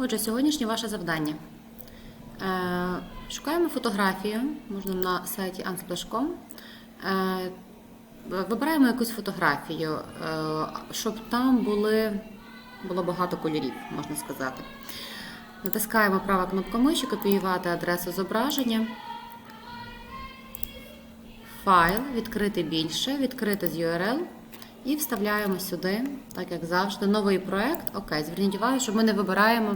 Отже, сьогоднішнє ваше завдання. Е, Шукаємо фотографію, можна на сайті unsplash.com. Е, Вибираємо якусь фотографію, е, щоб там були, було багато кольорів, можна сказати. Натискаємо права кнопка миші, копіювати адресу зображення. Файл, відкрити більше, відкрити з URL і вставляємо сюди, так як завжди, новий проект. Окей, зверніть увагу, що ми не вибираємо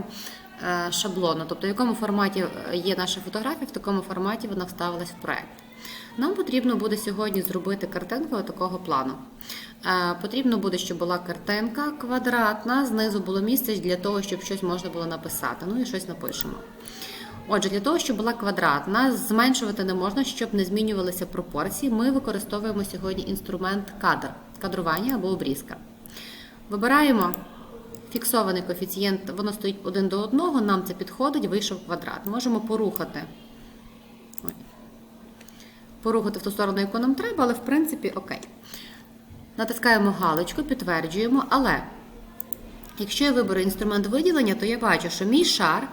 е, шаблону, тобто в якому форматі є наша фотографія, в такому форматі вона вставилась в проект. Нам потрібно буде сьогодні зробити картинку такого плану. Е, Потрібно буде, щоб була картинка квадратна, знизу було місце для того, щоб щось можна було написати. Ну і щось напишемо. Отже, для того, щоб була квадратна, зменшувати не можна, щоб не змінювалися пропорції. Ми використовуємо сьогодні інструмент кадр, кадрування або обрізка. Вибираємо фіксований коефіцієнт, воно стоїть один до одного, нам це підходить, вийшов квадрат. Можемо порухати. Порухати в ту сторону, яку нам треба, але в принципі окей. Натискаємо галочку, підтверджуємо, але якщо я виберу інструмент виділення, то я бачу, що мій шар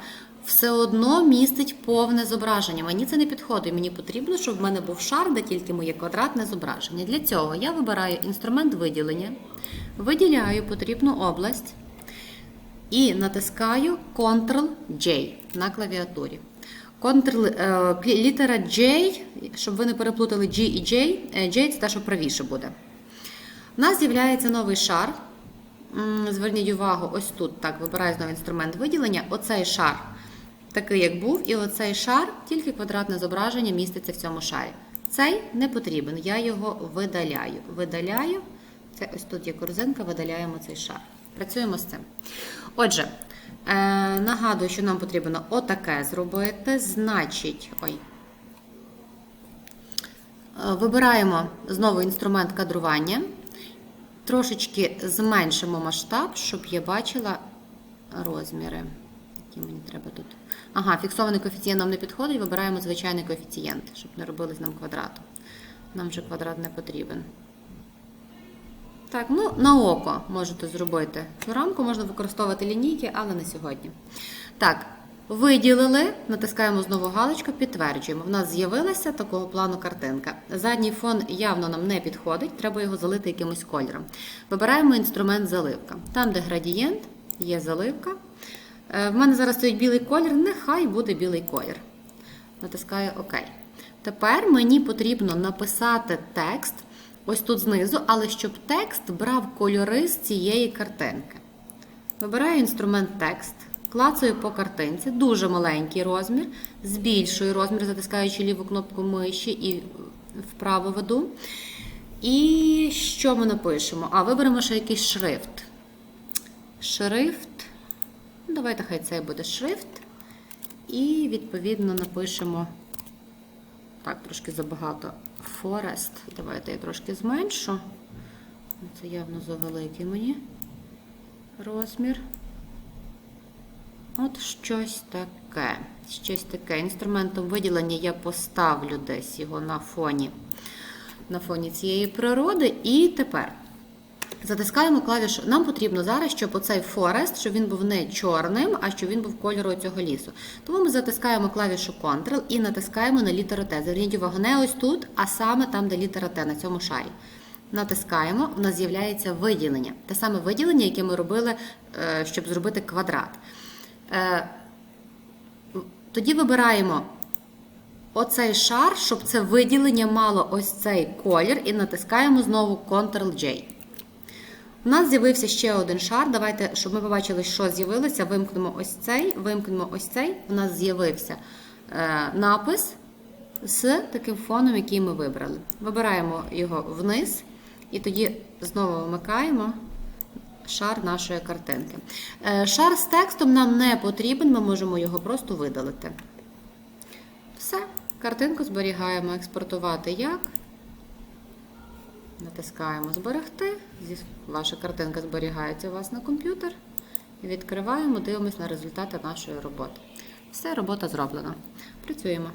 все одно містить повне зображення. Мені це не підходить. Мені потрібно, щоб в мене був шар, де тільки моє квадратне зображення. Для цього я вибираю інструмент виділення, виділяю потрібну область і натискаю Ctrl-J на клавіатурі. Ctrl, е, літера J, щоб ви не переплутали G і J, е, J це те, що правіше буде. У нас з'являється новий шар. Зверніть увагу, ось тут так, вибираю знову інструмент виділення. Оцей шар такий, як був, і оцей шар, тільки квадратне зображення міститься в цьому шарі. Цей не потрібен, я його видаляю. Видаляю, це ось тут є корзинка, видаляємо цей шар. Працюємо з цим. Отже, е, нагадую, що нам потрібно отаке зробити. Значить, ой. Е, Вибираємо знову інструмент кадрування. Трошечки зменшимо масштаб, щоб я бачила розміри. Які мені треба тут. Ага, фіксований коефіцієнт нам не підходить. Вибираємо звичайний коефіцієнт, щоб не робили нам квадрату. Нам вже квадрат не потрібен. Так, ну на око можете зробити цю рамку, можна використовувати лінійки, але не сьогодні. Так, виділили, натискаємо знову галочку, підтверджуємо. В нас з'явилася такого плану картинка. Задній фон явно нам не підходить, треба його залити якимось кольором. Вибираємо інструмент заливка. Там, де градієнт, є заливка. Е, В мене зараз стоїть білий колір, нехай буде білий колір. Натискаю ОК. Тепер мені потрібно написати текст ось тут знизу, але щоб текст брав кольори з цієї картинки. Вибираю інструмент текст, клацаю по картинці, дуже маленький розмір, збільшую розмір, затискаючи ліву кнопку миші і вправо веду. І що ми напишемо? А, виберемо ще якийсь шрифт. Шрифт. Ну, Давайте хай це буде шрифт. І, відповідно, напишемо. Так, трошки забагато. Forest. Давайте я трошки зменшу. Це явно завеликий мені розмір. От щось таке. Щось таке. Інструментом виділення я поставлю десь його на фоні, на фоні цієї природи. І тепер затискаємо клавішу. Нам потрібно зараз, щоб оцей Forest, щоб він був не чорним, а щоб він був кольору цього лісу. Тому ми затискаємо клавішу Ctrl і натискаємо на літеру Т. Зверніть увагу, не ось тут, а саме там, де літера Т, на цьому шарі. Натискаємо, у нас з'являється виділення. Те саме виділення, яке ми робили, е, щоб зробити квадрат. Е, Тоді вибираємо оцей шар, щоб це виділення мало ось цей колір, і натискаємо знову Ctrl-J. У нас з'явився ще один шар. Давайте, щоб ми побачили, що з'явилося, вимкнемо ось цей, вимкнемо ось цей. У нас з'явився е, напис з таким фоном, який ми вибрали. Вибираємо його вниз і тоді знову вмикаємо шар нашої картинки. Е, шар з текстом нам не потрібен, ми можемо його просто видалити. Все, картинку зберігаємо, експортувати як. Натискаємо Зберегти. Ваша картинка зберігається у вас на комп'ютер. Відкриваємо, дивимося на результати нашої роботи. Все, робота зроблена. Працюємо.